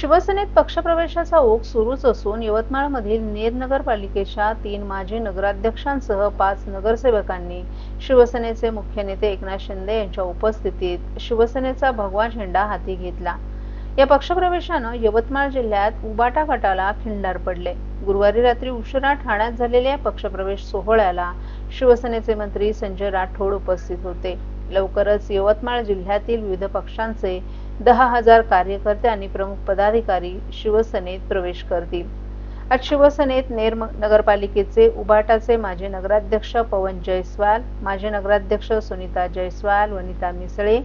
शिवसेनेत पक्षप्रवेशाचा ओघ सुरूच असून यवतमाळमधील नेर नगरपालिकेच्या तीन माजी नगराध्यक्षांसह पाच नगरसेवकांनी शिवसेनेचे मुख्य नेते एकनाथ शिंदे यांच्या उपस्थितीत शिवसेनेचा भगवा झेंडा हाती घेतला. या पक्षप्रवेशानं यवतमाळ जिल्ह्यात उबाटा गटाला खिंडार पडले. गुरुवारी रात्री उशिरा ठाण्यात झालेल्या पक्षप्रवेश सोहळ्याला शिवसेनेचे मंत्री संजय राठोड उपस्थित होते. लवकरच यवतमाळ जिल्ह्यातील विविध पक्षांचे दहा हजार कार्यकर्ते आणि प्रमुख पदाधिकारी शिवसेनेत प्रवेश करतील. आज शिवसेनेत नेर नगरपालिकेचे उबाटाचे माजी नगराध्यक्ष पवन जयस्वाल माजी नगराध्यक्ष सुनीता जयस्वाल वनिता मिसळे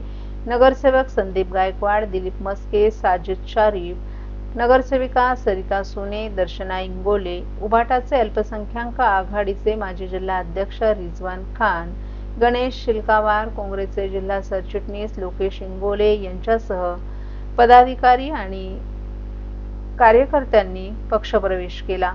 नगरसेवक संदीप गायकवाड दिलीप मस्के साजिद शारीफ नगरसेविका सरिता सोने दर्शना इंगोले उबाटाचे अल्पसंख्याक आघाडीचे माजी जिल्हा अध्यक्ष रिजवान खान गणेश शिल्कावार काँग्रेसचे जिल्हा सरचिटणीस लोकेश इंगोले यांच्यासह पदाधिकारी आणि कार्यकर्त्यांनी पक्षप्रवेश केला.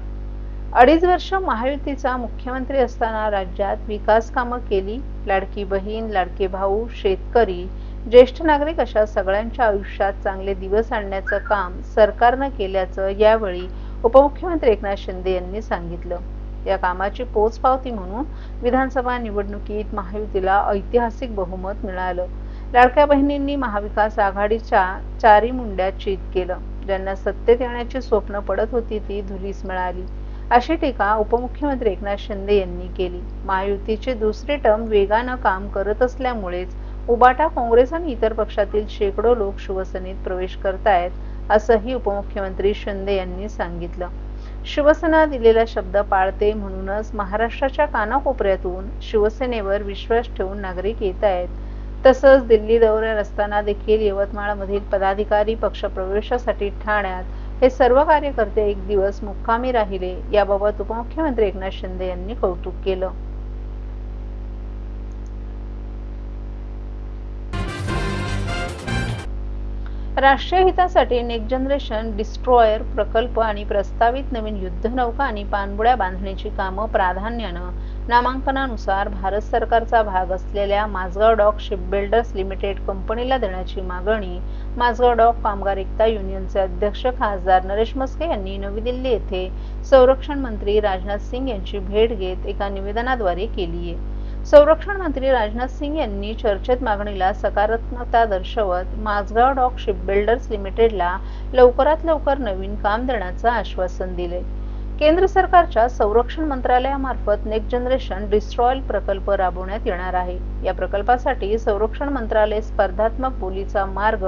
अडीच वर्ष महायुतीचा मुख्यमंत्री असताना राज्यात विकास कामं केली. लाडकी बहीण लाडके भाऊ शेतकरी ज्येष्ठ नागरिक अशा सगळ्यांच्या आयुष्यात चांगले दिवस आणण्याचं काम सरकारनं केल्याचं यावेळी उपमुख्यमंत्री एकनाथ शिंदे यांनी सांगितलं. या कामाची पोचपावती म्हणून विधानसभा निवडणुकीत महायुतीला ऐतिहासिक बहुमत मिळालं. लाडक्या बहिणींनी महाविकास आघाडीच्या चारी मुंड्या चित केलं. ज्यांना सत्तेत येण्याची स्वप्न पडत होती ती धुलीस मिळाली. अशी टीका उपमुख्यमंत्री एकनाथ शिंदे यांनी केली. महायुतीचे दुसरे टर्म वेगानं काम करत असल्यामुळेच उबाटा काँग्रेस आणि इतर पक्षातील शेकडो लोक शिवसेनेत प्रवेश करतायत असंही उपमुख्यमंत्री शिंदे यांनी सांगितलं. शिवसेना दिलेला शब्द पाळते म्हणूनच महाराष्ट्राच्या कानाकोपऱ्यातून शिवसेनेवर विश्वास ठेवून नागरिक येत आहेत. तसंच दिल्ली दौऱ्यात असताना देखील यवतमाळमधील पदाधिकारी पक्षप्रवेशासाठी ठाण्यात हे सर्व कार्यकर्ते एक दिवस मुक्कामी राहिले. याबाबत उपमुख्यमंत्री एकनाथ शिंदे यांनी कौतुक केलं. राष्ट्रीय हितासाठी नेक्स्ट जनरेशन डिस्ट्रॉयर प्रकल्प आणि प्रस्तावित नवीन युद्धनौका आणि पाणबुड्या बांधण्याची कामं प्राधान्यानं नामांकनानुसार भारत सरकारचा भाग असलेल्या माझगाव डॉक शिपबिल्डर्स लिमिटेड कंपनीला देण्याची मागणी माझगाव डॉक कामगार एकता युनियनचे अध्यक्ष खासदार नरेश मस्के यांनी नवी दिल्ली येथे संरक्षण मंत्री राजनाथ सिंग यांची भेट घेत एका निवेदनाद्वारे केली आहे संरक्षण मंत्री राजनाथ सिंग यांनी चर्चेत मागणीला सकारात्मकता दर्शवत माझगाव डॉक शिपबिल्डर्स लिमिटेडला लवकरात लवकर नवीन काम देण्याचं आश्वासन दिले. केंद्र सरकारच्या संरक्षण मंत्रालयामार्फत नेक्स्ट जनरेशन डिस्ट्रॉयल प्रकल्प राबवण्यात येणार आहे. या प्रकल्पासाठी संरक्षण मंत्रालय स्पर्धात्मक बोलीचा मार्ग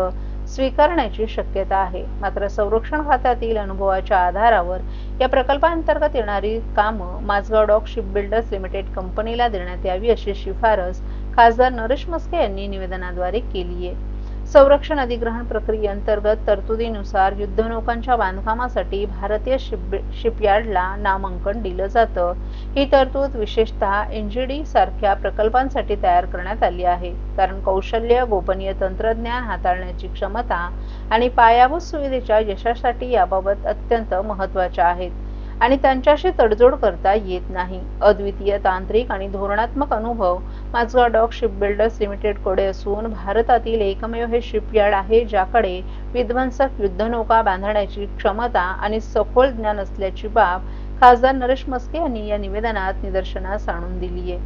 स्वीकारण्याची शक्यता आहे. मात्र संरक्षण खात्यातील अनुभवाच्या आधारावर या प्रकल्पांतर्गत येणारी कामं माझगाव डॉक शिपबिल्डर्स लिमिटेड कंपनीला देण्यात यावी अशी शिफारस खासदार नरेश मस्के यांनी निवेदनाद्वारे केली आहे संरक्षण अधिग्रहण प्रक्रियेअंतर्गत तरतुदीनुसार युद्धनौकांच्या बांधकामासाठी भारतीय शिप शिपयार्डला नामांकन दिलं जातं. ही तरतूद विशेषतः एनजीडी सारख्या प्रकल्पांसाठी तयार करण्यात आली आहे. कारण कौशल्य गोपनीय तंत्रज्ञान हाताळण्याची क्षमता आणि पायाभूत सुविधेच्या यशासाठी याबाबत अत्यंत महत्त्वाच्या आहेत. आणि त्यांच्याशी तडजोड करता येत नाही. अद्वितीय तांत्रिक आणि धोरणात्मक अनुभव माझगाव डॉक शिपबिल्डर्स लिमिटेडकडे असून भारतातील एकमेव हे शिपयार्ड आहे ज्याकडे विध्वंसक युद्धनौका बांधण्याची क्षमता आणि सखोल ज्ञान असल्याची बाब खासदार नरेश मस्के यांनी या निवेदनात निदर्शनास आणून दिली आहे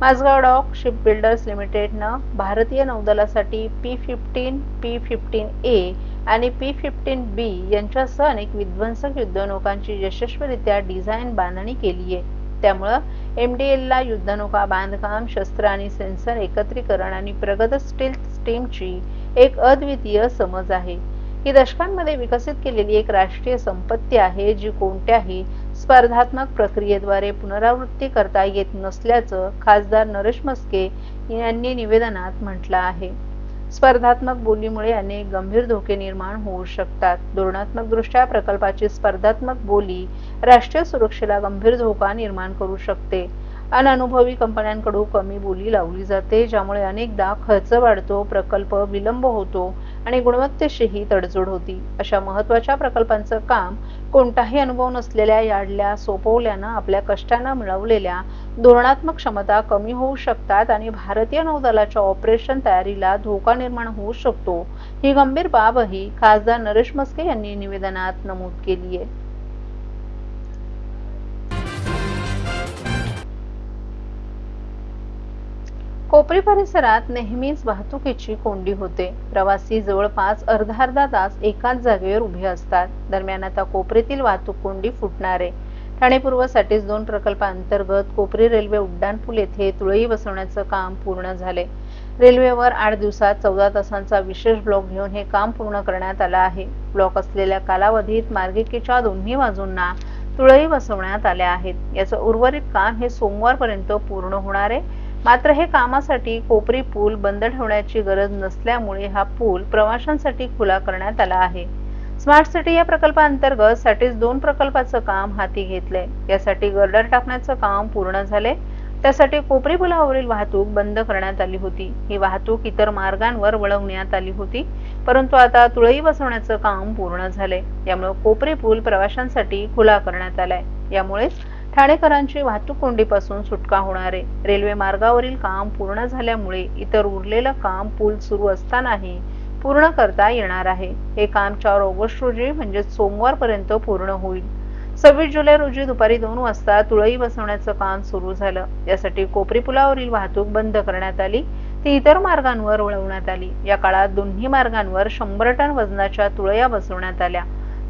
माझगाव डॉक शिपबिल्डर्स लिमिटेडनं भारतीय नौदलासाठी P fifteen P fifteen A आणि पी फिफ्टीन बी यांच्यासह अनेक विध्वंसक युद्धनौकांची यशस्वीरित्या डिझाईन बांधणी केली आहे. त्यामुळं एम डी एलला युद्धनौका बांधकाम शस्त्र आणि सेन्सर एकत्रीकरण आणि प्रगत स्टील स्टीमची एक अद्वितीय समज आहे. ही दशकांमध्ये विकसित केलेली एक राष्ट्रीय संपत्ती आहे जी कोणत्याही स्पर्धात्मक प्रक्रियेद्वारे पुनरावृत्ती करता येत नसल्याचं खासदार नरेश मस्के यांनी निवेदनात म्हटलं आहे. स्पर्धात्मक बोलीमुळे अनेक गंभीर धोके निर्माण होऊ शकतात. धोरणात्मक दृष्ट्या प्रकल्पाची स्पर्धात्मक बोली राष्ट्रीय सुरक्षेला गंभीर धोका निर्माण करू शकते. अननुभवी कंपन्यांकडून कमी बोली लावली जाते ज्यामुळे अनेकदा खर्च वाढतो प्रकल्प विलंब होतो आणि गुणवत्तेशीही तडजोड होती. अशा महत्त्वाच्या प्रकल्पांचं काम कोणताही अनुभव नसलेल्या याडल्या सोपवल्यानं आपल्या कष्टानं मिळवलेल्या धोरणात्मक क्षमता कमी होऊ शकतात आणि भारतीय नौदलाच्या ऑपरेशन तयारीला धोका निर्माण होऊ शकतो. ही गंभीर बाबही खासदार नरेश मस्के यांनी निवेदनात नमूद केली आहे कोपरी परिसरात नेहमीच वाहतुकीची कोंडी होते. प्रवासी जवळपास अर्धा अर्धा तास एकाच जागेवर उभे असतात. दरम्यान आता कोपरीतील वाहतूक कोंडी फुटणार. आहे ठाणे पूर्वसाठीच दोन प्रकल्पांतर्गत कोपरी रेल्वे उड्डाणपूल येथे तुळई बसवण्याचं काम पूर्ण झाले. रेल्वेवर आठ दिवसात चौदा तासांचा विशेष ब्लॉक घेऊन हे काम पूर्ण करण्यात आलं आहे. ब्लॉक असलेल्या कालावधीत मार्गिकेच्या दोन्ही बाजूंना तुळई बसवण्यात आल्या आहेत. याचं उर्वरित काम हे सोमवारपर्यंत पूर्ण होणार आहे. मात्र हे कामासाठी कोपरी पूल बंद ठेवण्याची गरज नसल्यामुळे हा पूल प्रवाशांसाठी खुला करण्यात आला आहे. स्मार्ट सिटी या प्रकल्पाअंतर्गत साठीच दोन प्रकल्पाचं काम हाती घेतलंय. यासाठी गर्डर टाकण्याचं काम पूर्ण झाले त्यासाठी कोपरी पुलावरील वाहतूक बंद करण्यात आली होती. ही वाहतूक इतर मार्गांवर वळवण्यात आली होती. परंतु आता तुळई बसवण्याचं काम पूर्ण झाले यामुळे कोपरी पूल प्रवाशांसाठी खुला करण्यात आलाय. यामुळेच ठाणेकरांची वाहतूक कोंडीपासून सुटका होणारे. रेल्वे मार्गावरील काम पूर्ण झाल्यामुळे इतर उरलेलं काम पूल सुरू असतानाही पूर्ण करता येणार आहे. हे काम चार ऑगस्ट रोजी म्हणजे सोमवारपर्यंत पूर्ण होईल. सव्वीस जुलै रोजी दुपारी दोन वाजता तुळई बसवण्याचं काम सुरू झालं. यासाठी कोपरी पुलावरील वाहतूक बंद करण्यात आली. ती इतर मार्गांवर वळवण्यात आली. या काळात दोन्ही मार्गांवर शंभर टन वजनाच्या तुळया बसवण्यात आल्या.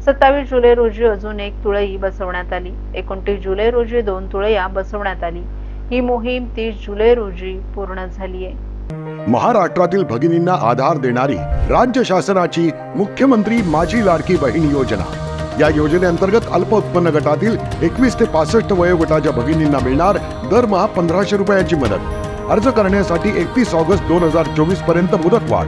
सत्तावीस जुलै रोजी अजून एक तुळई बसवण्यात आली. एकोणतीस जुलै रोजी दोन तुळया बसवण्यात आली. ही मोहीम तीस जुलै रोजी पूर्ण झाली आहे. महाराष्ट्रातील भगिनींना आधार देणारी राज्य शासनाची मुख्यमंत्री माझी लाडकी बहीण योजना. या योजनेअंतर्गत अल्प उत्पन्न गटातील एकवीस ते पासष्ट वयोगटाच्या भगिनींना मिळणार दरमहा पंधराशे रुपयाची मदत. अर्ज करण्यासाठी एकतीस ऑगस्ट दोन हजार चोवीसपर्यंत मुदत वाढ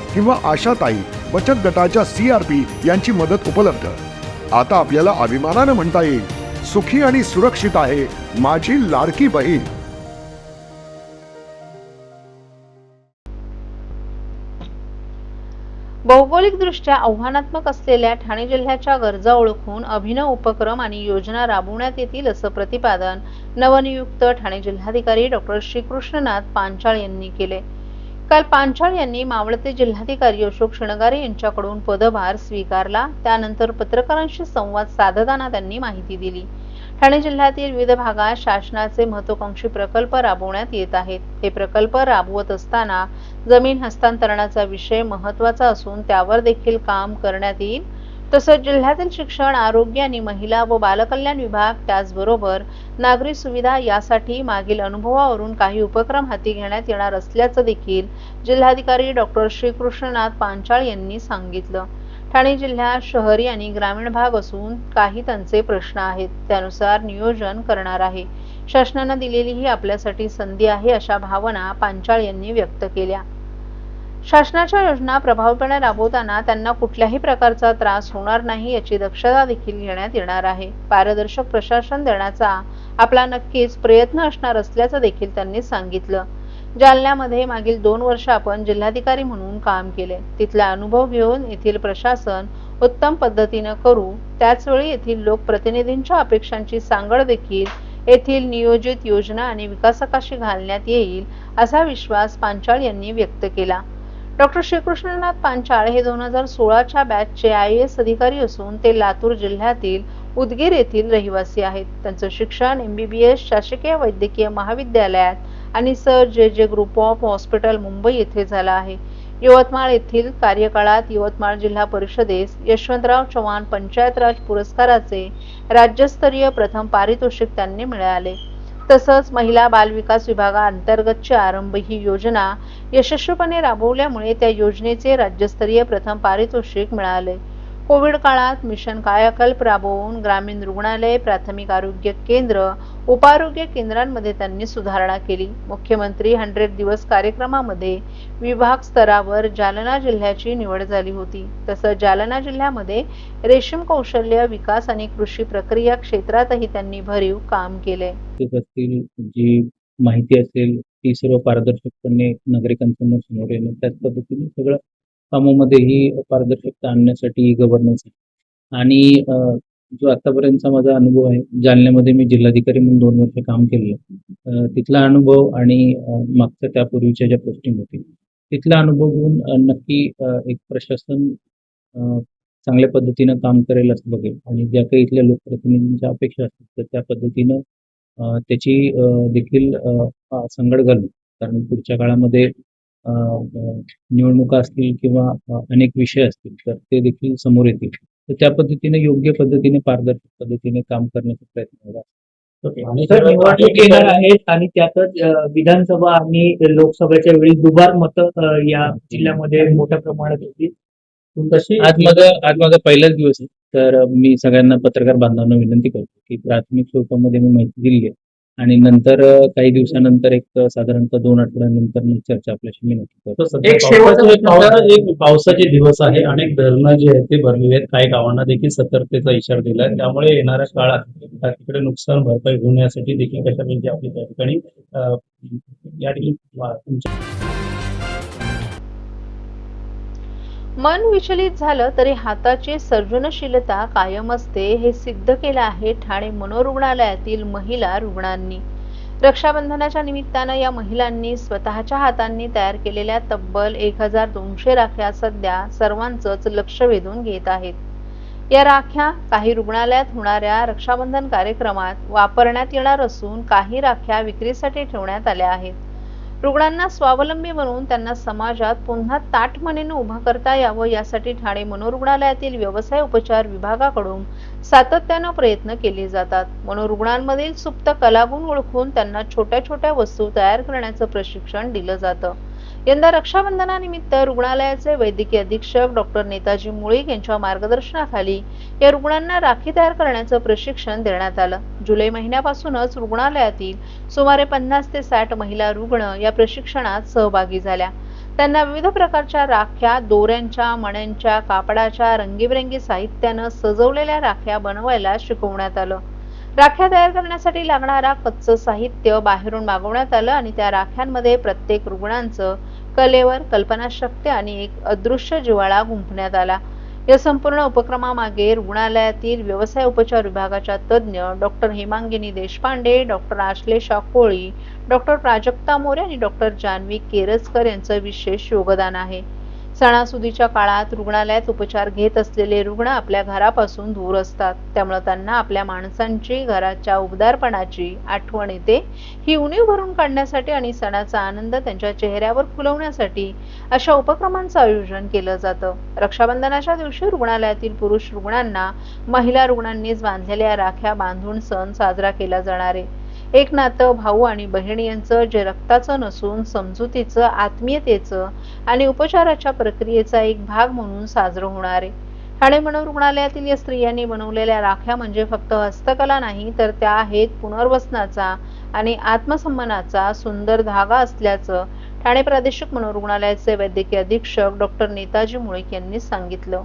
किंवा आशाताई बचत गटाच्या सी आरबी यांची मदत उपलब्ध. आता आपल्याला अभिमानानं म्हणता येईल सुखी आणि सुरक्षित आहे माझी लाडकी बहीण. भौगोलिकदृष्ट्या आव्हानात्मक असलेल्या ठाणे जिल्ह्याच्या गरजा ओळखून अभिनव उपक्रम आणि योजना राबवण्यात येतील असं प्रतिपादन नवनियुक्त ठाणे जिल्हाधिकारी डॉक्टर श्रीकृष्णनाथ पांचाळ यांनी केले. काल पांचाळ यांनी मावळते जिल्हाधिकारी अशोक शणगारे यांच्याकडून पदभार स्वीकारला. त्यानंतर पत्रकारांशी संवाद साधताना त्यांनी माहिती दिली. ठाणे जिल्ह्यातील विविध भागात शासनाचे महत्वाकांक्षी प्रकल्प राबवण्यात येत आहेत. हे प्रकल्प राबवत असताना जमीन हस्तांतरणाचा विषय महत्त्वाचा असून त्यावर देखील काम करण्यात येईल. तसंच जिल्ह्यातील शिक्षण आरोग्य आणि महिला व बालकल्याण विभाग त्याचबरोबर नागरी सुविधा यासाठी मागील अनुभवावरून काही उपक्रम हाती घेण्यात येणार असल्याचं देखील जिल्हाधिकारी डॉक्टर श्रीकृष्णनाथ पांचाळ यांनी सांगितलं. ठाणे जिल्ह्यात शहरी आणि ग्रामीण भाग असून काही त्यांचे प्रश्न आहेत. त्यानुसार नियोजन करणार आहे. शासनानं दिलेली ही आपल्यासाठी संधी आहे अशा भावना पांचाळ यांनी व्यक्त केल्या. शासनाच्या योजना प्रभावीपणे राबवताना त्यांना कुठल्याही प्रकारचा त्रास होणार नाही याची दक्षता देखील घेण्यात येणार आहे. पारदर्शक प्रशासन देण्याचा आपला नक्कीच प्रयत्न असणार असल्याचं देखील त्यांनी सांगितलं. जालन्यामध्ये मागील दोन वर्ष आपण जिल्हाधिकारी म्हणून काम केले. तिथला अनुभव घेऊन येथील प्रशासन उत्तम पद्धतीनं करू त्याचवेळी येथील लोकप्रतिनिधींच्या अपेक्षांची सांगड देखील येथील नियोजित योजना आणि विकासकाशी घालण्यात येईल असा विश्वास पांचाळ यांनी व्यक्त केला. डॉक्टर श्रीकृष्णनाथ पांचाळ हे दोन हजार सोळाच्या बॅचचे आय एस अधिकारी असून ते लातूर जिल्ह्यातील उदगीर येथील रहिवासी आहेत. त्यांचं शिक्षण एम बी बी एस शासकीय वैद्यकीय महाविद्यालयात आणि सर जे जे ग्रुप ऑफ हॉस्पिटल मुंबई येथे झाला आहे. यवतमाळ येथील कार्यकाळात यवतमाळ जिल्हा परिषदेस यशवंतराव चव्हाण पंचायत राज पुरस्काराचे राज्यस्तरीय प्रथम पारितोषिक त्यांनी मिळाले. तसंच महिला बाल विकास विभागाअंतर्गतची आरंभ ही योजना यशस्वीपणे राबवल्यामुळे त्या योजनेचे राज्यस्तरीय प्रथम पारितोषिक मिळाले. कोविड काळात मिशन कायाकल्प राबवून ग्रामीण रुग्णालय प्राथमिक आरोग्य केंद्र उपारोग्य केंद्रांमध्ये त्यांनी सुधारणा केली. मुख्यमंत्री हंड्रेड दिवस कार्यक्रमामध्ये विभाग स्तरावर जालना जिल्ह्याची निवड झाली होती. तसंच जालना जिल्ह्यामध्ये रेशीम कौशल्य विकास आणि कृषी प्रक्रिया क्षेत्रातही त्यांनी भरीव काम केले. असतील जी माहिती असेल ती सर्व पारदर्शकपणे नागरिकांसमोर समोर येणे त्याच पद्धतीने सगळं कामामध्येही पारदर्शकता आणण्यासाठी गव्हर्नन्स आहे. आणि जो आतापर्यंतचा माझा अनुभव आहे जालन्यामध्ये मी जिल्हाधिकारी म्हणून दोन वर्ष काम केलेलं तिथला अनुभव आणि मागच्या त्यापूर्वीच्या ज्या पोस्टिंग होती तिथला अनुभव घेऊन नक्की एक प्रशासन चांगल्या पद्धतीनं काम करेल असं बघेल. आणि ज्या काही इथल्या लोकप्रतिनिधींच्या अपेक्षा असतील तर त्या पद्धतीनं त्याची देखील संगड घालून कारण पुढच्या काळामध्ये निवडणुका असतील किंवा अनेक विषय असतील तर ते देखील समोर येतील. तर त्या पद्धतीने योग्य पद्धतीने पारदर्शक पद्धतीने काम करण्याचा प्रयत्न केला निवडणूक येणार आहेत आणि त्यातच विधानसभा आणि लोकसभेच्या वेळी दुबार मतं या जिल्ह्यामध्ये मोठ्या प्रमाणात होती आज माझा आज माझा पहिलाच दिवस आहे. तर मी सगळ्यांना पत्रकार बांधवांना विनंती करतो की प्राथमिक स्वरूपामध्ये मी माहिती दिली आहे. आणि नंतर काही दिवसानंतर एक साधारणतः दोन आठवड्यानंतर मी चर्चा आपल्याशी मी नक्की करतो. एक शेवटचा एक पावसाचे दिवस आहे. अनेक धरणं जे आहेत ते भरलेले आहेत. काही गावांना देखील सतर्कतेचा इशारा दिला आहे त्यामुळे येणाऱ्या काळात तिकडे नुकसान भरपाई होण्यासाठी देखील कशा प्रकारे आपली त्या ठिकाणी या ठिकाणी तुमच्या मन विचलित झालं तरी हाताची सर्जनशीलता कायम असते हे सिद्ध केलं आहे ठाणे मनोरुग्णालयातील महिला रुग्णांनी. रक्षाबंधनाच्या निमित्तानं या महिलांनी स्वतःच्या हातांनी तयार केलेल्या तब्बल एक हजार दोनशे राख्या सध्या सर्वांचंच लक्ष वेधून घेत आहेत. या राख्या काही रुग्णालयात होणाऱ्या रक्षाबंधन कार्यक्रमात वापरण्यात येणार असून काही राख्या विक्रीसाठी ठेवण्यात आल्या आहेत. रुग्णांना स्वावलंबी बनवून त्यांना समाजात पुन्हा ताटमनेनं उभं करता यावं यासाठी ठाणे मनोरुग्णालयातील व्यवसाय उपचार विभागाकडून सातत्यानं प्रयत्न केले जातात. मनोरुग्णांमधील सुप्त कलागुण ओळखून त्यांना छोट्या छोट्या वस्तू तयार करण्याचं प्रशिक्षण दिलं जातं. यंदा रक्षाबंधनानिमित्त रुग्णालयाचे वैद्यकीय अधीक्षक डॉक्टर नेताजी मुळीक यांच्या मार्गदर्शनाखाली या रुग्णांना राखी तयार करण्याचं प्रशिक्षण देण्यात आलं. जुलै महिन्यापासूनच रुग्णालयातील सुमारे पन्नास ते साठ महिला रुग्ण या प्रशिक्षणात सहभागी झाल्या. त्यांना विविध प्रकारच्या राख्या दोऱ्यांच्या मण्यांच्या कापडाच्या रंगीबेरंगी साहित्यानं सजवलेल्या राख्या बनवायला शिकवण्यात आलं. राख्या तयार करण्यासाठी लागणारा कच्चं साहित्य बाहेरून मागवण्यात आलं आणि त्या राख्यांमध्ये प्रत्येक रुग्णांचं कलेवर कल्पनाशक्ती आणि एक अदृश्य जिवाळा गुंफण्यात आला. या संपूर्ण उपक्रमामागे रुग्णालयातील व्यवसाय उपचार विभागाच्या तज्ज्ञ doctor Hemangini Deshpande doctor Ashlesha Koli doctor Prajakta More आणि डॉक्टर जान्हवी केरजकर यांचं विशेष योगदान आहे. सणासुदीच्या काळात रुग्णालयात उपचार घेत असलेले रुग्ण आपल्या घरापासून दूर असतात. त्यामुळे त्यांना आपल्या माणसांची घराच्या उबदारपणाची आठवण येते. ही उणीव भरून काढण्यासाठी आणि सणाचा आनंद त्यांच्या चेहऱ्यावर फुलवण्यासाठी अशा उपक्रमांचं आयोजन केलं जातं. रक्षाबंधनाच्या दिवशी रुग्णालयातील पुरुष रुग्णांना महिला रुग्णांनीच बांधलेल्या राख्या बांधून सण साजरा केला जाणार आहे. एक नातं भाऊ आणि बहिणी यांचं जे रक्ताचं नसून समजुतीचं आत्मीयतेचं आणि उपचाराच्या प्रक्रियेचा एक भाग म्हणून साजरं होणार आहे. ठाणे मनोरुग्णालयातील या स्त्रियांनी बनवलेल्या राख्या म्हणजे फक्त हस्तकला नाही तर त्या आहेत पुनर्वसनाचा आणि आत्मसन्मानाचा सुंदर धागा असल्याचं ठाणे प्रादेशिक मनोरुग्णालयाचे वैद्यकीय अधीक्षक डॉक्टर नेताजी मुळीक यांनी सांगितलं.